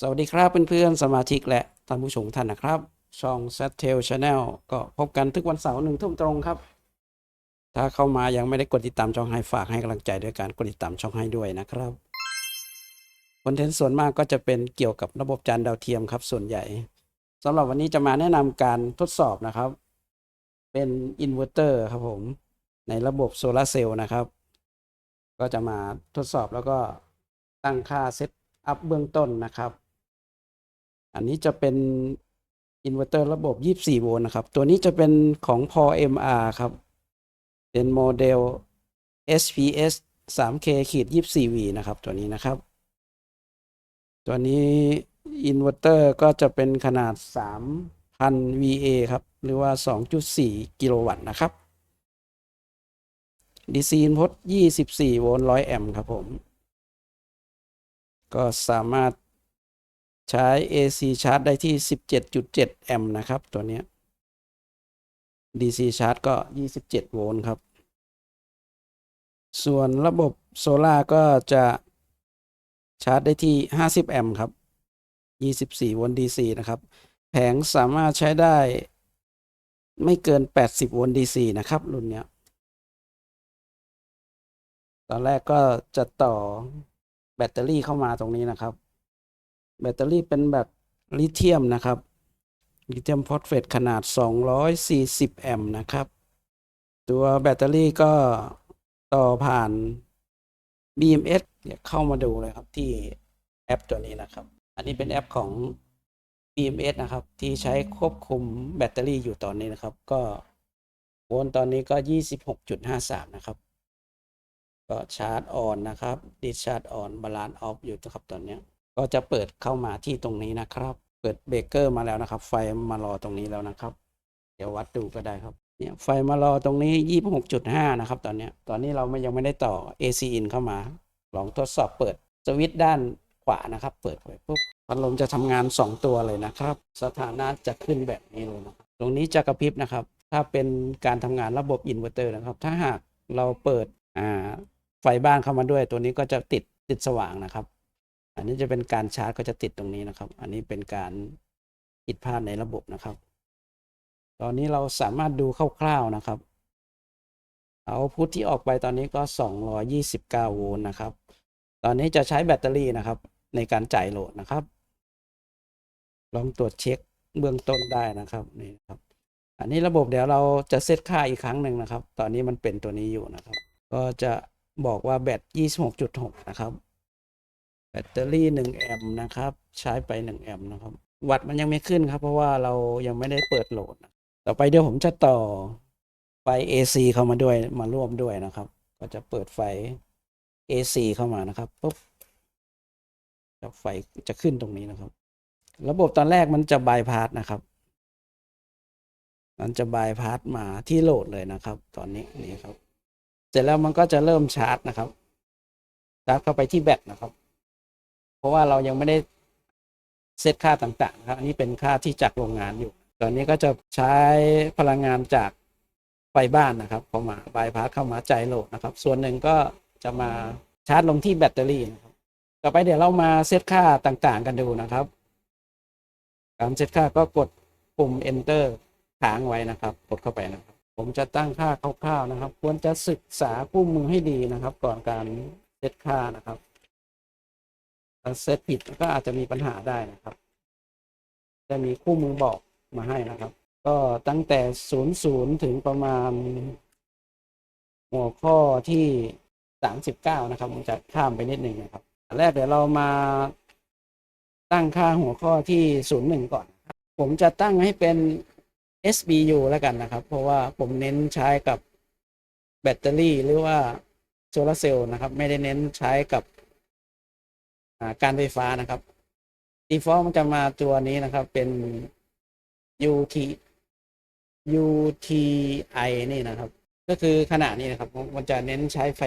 สวัสดีครับเพื่อนๆสมาชิกและท่านผู้ชมท่านนะครับ ช่อง s a t t e l Channel ก็พบกันทุกวันเสาร์หนึ่งทุ่มตรงครับ ถ้าเข้ามายังไม่ได้กดติดตามช่องให้ฝากให้กำลังใจด้วยการกดติดตามช่องให้ด้วยนะครับคอนเทนต์ส่วนมากก็จะเป็นเกี่ยวกับระบบจานดาวเทียมครับส่วนใหญ่สำหรับวันนี้จะมาแนะนำการทดสอบนะครับ เป็นอินเวอร์เตอร์ครับผมในระบบโซลาร์เซลล์นะครับ ก็จะมาทดสอบแล้วก็ตั้งค่าเซตอัพเบื้องต้นนะครับ อันนี้จะเป็นอินเวอร์เตอร์ระบบ 24 โวลต์นะครับ ตัวนี้จะเป็นของ p o MR ครับ เป็นโมเดล SPS 3K ขีด 24V นะครับ ตัวนี้นะครับ ตัวนี้อินเวอร์เตอร์ก็จะเป็นขนาด 3,000 VA ครับ หรือว่า 2.4 กิโลวัตต์นะครับ DC input 24 โวลต์ 100 แอมป์ครับผม ก็สามารถ ใช้ AC ชาร์จได้ที่ 17.7 แอมป์นะครับ ตัวนี้ DC ชาร์จก็ 27 โวลต์ครับ ส่วนระบบโซล่าก็จะชาร์จได้ที่ 50 แอมป์ครับ 24 โวลต์ DC นะครับ แผงสามารถใช้ได้ไม่เกิน 80 โวลต์ DC นะครับ รุ่นเนี้ย ตอนแรกก็จะต่อแบตเตอรี่เข้ามาตรงนี้นะครับ แบตเตอรี่เป็นแบบลิเธียมนะครับลิเธียมฟอสเฟตขนาด 240 แอมป์นะครับ ตัวแบตเตอรี่ก็ต่อผ่าน BMS เนี่ยวเข้ามาดูเลยครับที่แอปตัวนี้นะครับ อันนี้เป็นแอปของ BMS นะครับ ที่ใช้ควบคุมแบตเตอรี่อยู่ตอนนี้นะครับ ก็โวลต์ตอนนี้ก็ 26.53 นะครับ ก็ชาร์จออนนะครับดิชาร์จออนบาลานซ์ออฟอยู่นะครับตอนเนี้ย ก็จะเปิดเข้ามาที่ตรงนี้นะครับ เปิดเบรกเกอร์มาแล้วนะครับ ไฟมารอตรงนี้แล้วนะครับ เดี๋ยววัดดูก็ได้ครับเนี่ยไฟมารอตรงนี้ 26.5 นะครับ ตอนนี้ตอนนี้เราไม่ยังไม่ได้ต่อ AC in เข้ามา ลองทดสอบเปิดสวิตช์ด้านขวานะครับ เปิดไปปุ๊บพัดลมจะทำงาน 2 ตัวเลยนะครับ สถานะจะขึ้นแบบนี้เลยนะตรงนี้จะกระพริบนะครับ ถ้าเป็นการทำงานระบบอินเวอร์เตอร์นะครับ ถ้าหากเราเปิดไฟบ้านเข้ามาด้วย ตัวนี้ก็จะติดติดสว่างนะครับ อันนี้จะเป็นการชาร์จก็จะติดตรงนี้นะครับ อันนี้เป็นการผิดพลาดในระบบนะครับ ตอนนี้เราสามารถดูคร่าวๆนะครับ เอาพุทที่ออกไปตอนนี้ก็ 229 โวลต์นะครับ ตอนนี้จะใช้แบตเตอรี่นะครับ ในการจ่ายโหลดนะครับ ลองตรวจเช็คเบื้องต้นได้นะครับนี่ครับ อันนี้ระบบเดี๋ยวเราจะเซตค่าอีกครั้งหนึ่งนะครับ ตอนนี้มันเป็นตัวนี้อยู่นะครับ ก็จะบอกว่าแบต 26.6 นะครับ แบตเตอรี่1แอมป์นะครับ ใช้ไป1แอมป์นะครับ วัตต์มันยังไม่ขึ้นครับ เพราะว่าเรายังไม่ได้เปิดโหลด ต่อไปเดี๋ยวผมจะต่อไฟ AC เข้ามาด้วยมาร่วมด้วยนะครับ ก็จะเปิดไฟ AC เข้ามานะครับปุ๊บจะไฟจะขึ้นตรงนี้นะครับ ระบบตอนแรกมันจะบายพาสนะครับ มันจะบายพาสมาที่โหลดเลยนะครับ ตอนนี้นี่ครับ เสร็จแล้วมันก็จะเริ่มชาร์จนะครับชาร์จเข้าไปที่แบตนะครับ เพราะว่าเรายังไม่ได้เซตค่าต่างๆครับอันนี้เป็นค่าที่จากโรงงานอยู่ ตอนนี้ก็จะใช้พลังงานจากไฟบ้านนะครับเข้ามาบายพาสเข้ามาใจโหลดนะครับ ส่วนหนึ่งก็จะมาชาร์จลงที่แบตเตอรี่นะครับ ต่อไปเดี๋ยวเรามาเซตค่าต่างๆ กันดูนะครับ การเซตค่าก็กดปุ่ม enter ค้างไว้นะครับ กดเข้าไปนะครับ ผมจะตั้งค่าคร่าวๆนะครับ ควรจะศึกษาคู่มือให้ดีนะครับ ก่อนการเซตค่านะครับ เซตผิดก็อาจจะมีปัญหาได้นะครับ จะมีคู่มือบอกมาให้นะครับ ก็ตั้งแต่ 00 ถึงประมาณ หัวข้อที่ 39 นะครับผมจะข้ามไปนิดหนึ่งนะครับแรกเดี๋ยวเรามาตั้งค่าหัวข้อที่ 01 ก่อน ผมจะตั้งให้เป็น SBU แล้วกันนะครับ เพราะว่าผมเน้นใช้กับแบตเตอรี่หรือว่าโซลาเซลล์นะครับ ไม่ได้เน้นใช้กับ การไฟฟ้านะครับ default มันจะมาตัวนี้นะครับเป็น UT UTI นี่นะครับ ก็คือขนาดนี้นะครับ มันจะเน้นใช้ไฟ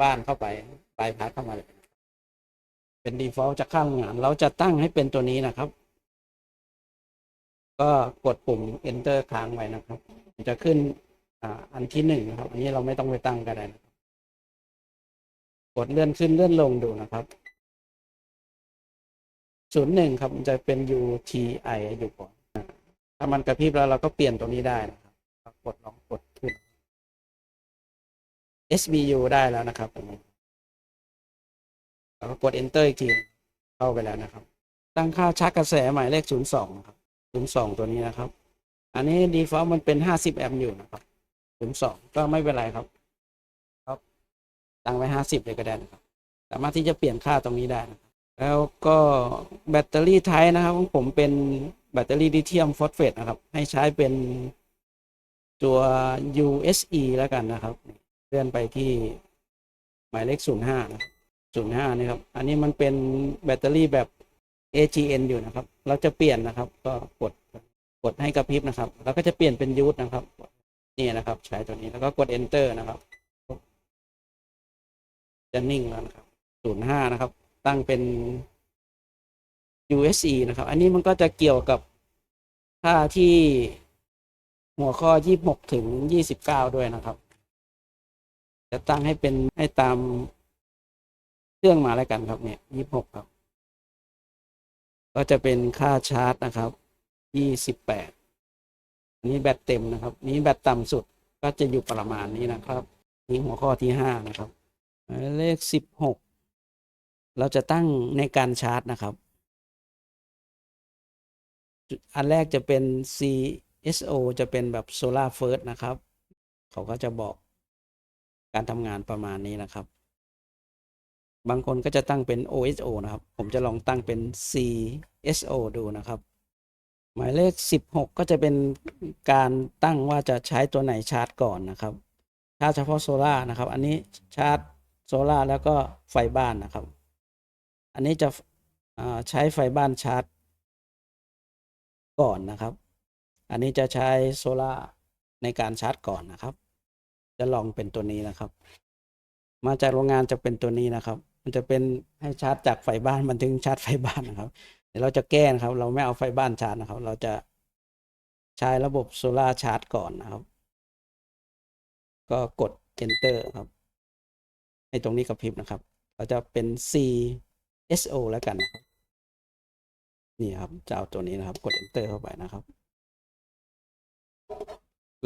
บ้านเข้าไปบายพาสเข้ามาเลยเป็น default จะข้างงาน เราจะตั้งให้เป็นตัวนี้นะครับ ก็กดปุ่ม enter ค้างไว้นะครับ จะขึ้นอันที่หนึ่งนะครับ อันนี้เราไม่ต้องไปตั้งก็ได้กดเลื่อนขึ้นเลื่อนลงดูนะครับ ศูนย์หนึ่งครับมันจะเป็น UTI อยู่ก่อนถ้ามันกระพริบแล้วเราก็เปลี่ยนตรงนี้ได้นะครับกดลองกดขึ้น SBU ได้แล้วนะครับตรงนี้แล้วก็กด Enter อีกทีเข้าไปแล้วนะครับ ตั้งค่าชักกระแสหมายเลข 02นะครับ 02 ตัวนี้นะครับ อันนี้ default มันเป็น 50 แอมป์อยู่นะครับ 02 ก็ไม่เป็นไรครับ ครับ ตั้งไว้ 50 เลยก็ได้นะครับ สามารถที่จะเปลี่ยนค่าตรงนี้ได้นะครับ แล้วก็แบตเตอรี่ไทป์นะครับของผมเป็นแบตเตอรี่ลิเธียมฟอสเฟตนะครับ ให้ใช้เป็นตัว USE แล้วกันนะครับ เลื่อนไปที่หมายเลข 05นะ05นี่ครับ อันนี้มันเป็นแบตเตอรี่แบบ AGN อยู่นะครับ เราจะเปลี่ยนนะครับ ก็กดกดให้กระพริบนะครับ แล้วก็จะเปลี่ยนเป็นยูทนะครับ นี่นะครับ ใช้ตัวนี้แล้วก็กด enter นะครับ จะนิ่งแล้วนะครับ 05 นะครับ ตั้งเป็น USE นะครับ อันนี้มันก็จะเกี่ยวกับค่าที่หัวข้อ 26 ถึง 29 ด้วยนะครับ จะตั้งให้เป็นให้ตามเครื่องมาแล้วกันครับเนี่ย 26 ครับ ก็จะเป็นค่าชาร์จนะครับ 28อันนี้แบตเต็มนะครับ นี้แบตต่ำสุดก็จะอยู่ประมาณนี้นะครับ นี่หัวข้อที่5นะครับหมายเลข16 เราจะตั้งในการชาร์จนะครับ อันแรกจะเป็น CSO จะเป็นแบบ Solar First นะครับ เขาก็จะบอกการทำงานประมาณนี้นะครับ บางคนก็จะตั้งเป็น OSO นะครับ ผมจะลองตั้งเป็น CSO ดูนะครับ หมายเลข 16 ก็จะเป็นการตั้งว่าจะใช้ตัวไหนชาร์จก่อนนะครับชาร์จเฉพาะโซล่านะครับ อันนี้ชาร์จโซล่าแล้วก็ไฟบ้านนะครับ อันนี้จะใช้ไฟบ้านชาร์จ ก่อนนะครับ อันนี้จะใช้โซล่าในการชาร์จก่อนนะครับ จะลองเป็นตัวนี้นะครับ มาจากโรงงานจะเป็นตัวนี้นะครับ มันจะเป็นให้ชาร์จจากไฟบ้านมันถึงชาร์จไฟบ้านนะครับ เดี๋ยวเราจะแก้นะครับ เราไม่เอาไฟบ้านชาร์จนะครับ เราจะใช้ระบบโซลาร์ชาร์จก่อนนะครับ ก็กด enter ครับให้ตรงนี้กระพริบนะครับ เราจะเป็น C S O แล้วกันนะครับ นี่ครับจะเอาตัวนี้นะครับ กด enter เข้าไปนะครับ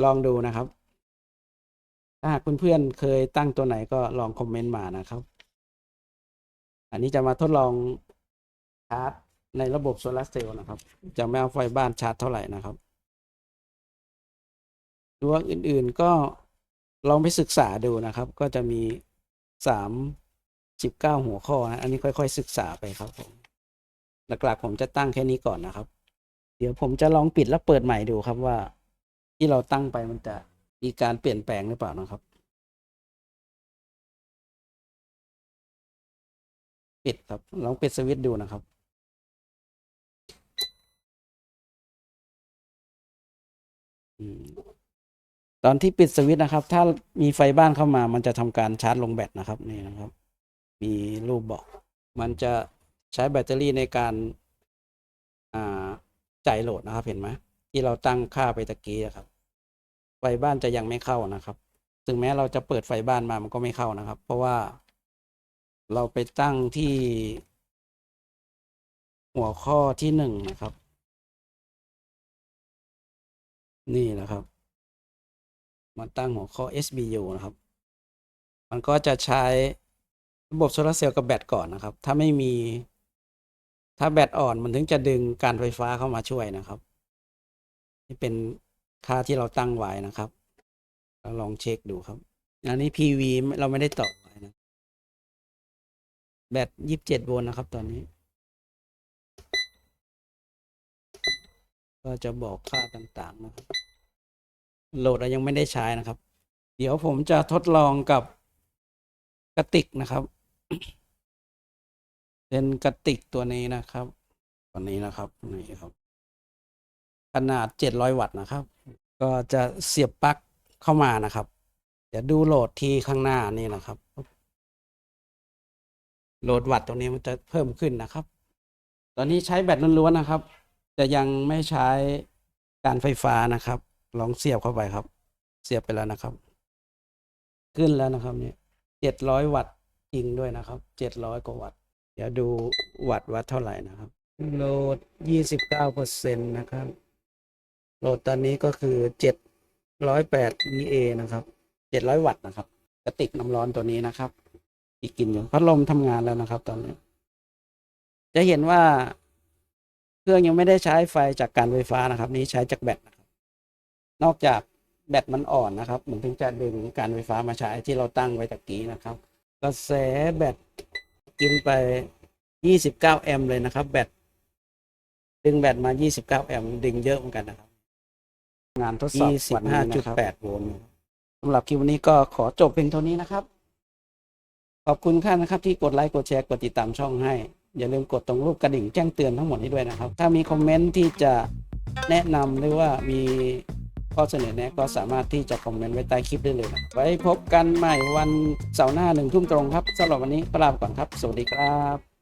ลองดูนะครับ ถ้าหากเพื่อนๆเคยตั้งตัวไหนก็ลองคอมเมนต์มานะครับ อันนี้จะมาทดลองชาร์จในระบบโซลาร์เซลล์นะครับ จะไม่เอาไฟบ้านชาร์จเท่าไหร่นะครับตัวอื่นๆก็ลองไปศึกษาดูนะครับ ก็จะมีสาม สิบเก้าหัวข้อนะ อันนี้ค่อย ๆ ศึกษาไปครับผม หลักๆผมจะตั้งแค่นี้ก่อนนะครับ เดี๋ยวผมจะลองปิดแล้วเปิดใหม่ดูครับว่า ที่เราตั้งไปมันจะมีการเปลี่ยนแปลงหรือเปล่านะครับ ปิดครับ ลองปิดสวิตช์ดูนะครับตอนที่ปิดสวิตช์นะครับ ถ้ามีไฟบ้านเข้ามา มันจะทำการชาร์จลงแบตนะครับนี่นะครับ มีรูปบอก มันจะใช้แบตเตอรี่ในการอ่าจ่ายโหลดนะครับเห็นไหมที่เราตั้งค่าไปตะกี้อะครับ ไฟบ้านจะยังไม่เข้านะครับถึงแม้เราจะเปิดไฟบ้านมามันก็ไม่เข้านะครับ เพราะว่าเราไปตั้งที่ หัวข้อที่หนึ่งนะครับ นี่นะครับ มาตั้งหัวข้อ SBU นะครับ มันก็จะใช้ ระบบโซลาร์เซลล์กับแบตก่อนนะครับ ถ้าไม่มีถ้าแบตอ่อนมันถึงจะดึงการไฟฟ้าเข้ามาช่วยนะครับ นี่เป็นค่าที่เราตั้งไว้นะครับ เราลองเช็คดูครับ อันนี้ PV เราไม่ได้ต่อไว้นะ แบตยี่สิบเจ็ดโวลต์นะครับ ตอนนี้ ก็จะบอกค่าต่างๆนะครับ โหลดเรายังไม่ได้ใช้นะครับ เดี๋ยวผมจะทดลองกับกระติกนะครับ เป็นกระติกตัวนี้นะครับตัวนี้นะครับนี่ครับ ขนาด700วัตต์นะครับ ก็จะเสียบปลั๊กเข้ามานะครับเดี๋ยวดูโหลดที่ข้างหน้านี่นะครับ โหลดวัตต์ตรงนี้มันจะเพิ่มขึ้นนะครับ ตอนนี้ใช้แบตล้วนๆนะครับ จะยังไม่ใช้การไฟฟ้านะครับ ลองเสียบเข้าไปครับ เสียบไปแล้วนะครับ ขึ้นแล้วนะครับเนี่ยเจ็ดร้อยวัตต์ จริงด้วยนะครับเจ็ดร้อยกว่าวัตต์เดี๋ยวดูวัตต์วัดเท่าไหร่นะครับ โหลด 29%นะครับ โหลดตอนนี้ก็คือ 708 VA นะครับ 700 วัตต์นะครับ กระติกน้ำร้อนตัวนี้นะครับ อีกกินอยู่พัดลมทำงานแล้วนะครับ ตอนนี้ จะเห็นว่าเครื่องยังไม่ได้ใช้ไฟจากการไฟฟ้านะครับ นี้ใช้จากแบตนะครับ นอกจากแบตมันอ่อนนะครับ เหมันถึงจะดึงการไฟฟ้ามาใช้ที่เราตั้งไว้ตะกี้นะครับ กระแสแบตกินไป 29 แอมป์เลยนะครับ แบตดึงแบตมา 29 แอมป์ดึงเยอะเหมือนกันนะครับ งานทดสอบวันนี้นะครับ25.8โวลต์สำหรับคลิปวันนี้ก็ขอจบเพียงเท่านี้นะครับ ขอบคุณค่านะครับ ที่กดไลค์กดแชร์กดติดตามช่องให้ อย่าลืมกดตรงรูปกระดิ่งแจ้งเตือนทั้งหมดนี้ด้วยนะครับ ถ้ามีคอมเมนต์ที่จะแนะนำหรือว่ามี ข้อเสนอแนะก็สามารถที่จะคอมเมนต์ไว้ใต้คลิปได้เลยนะไว้พบกันใหม่วันเสาร์หน้าหนึ่งทุ่มตรงครับสำหรับวันนี้ลาไปก่อนครับ สวัสดีครับ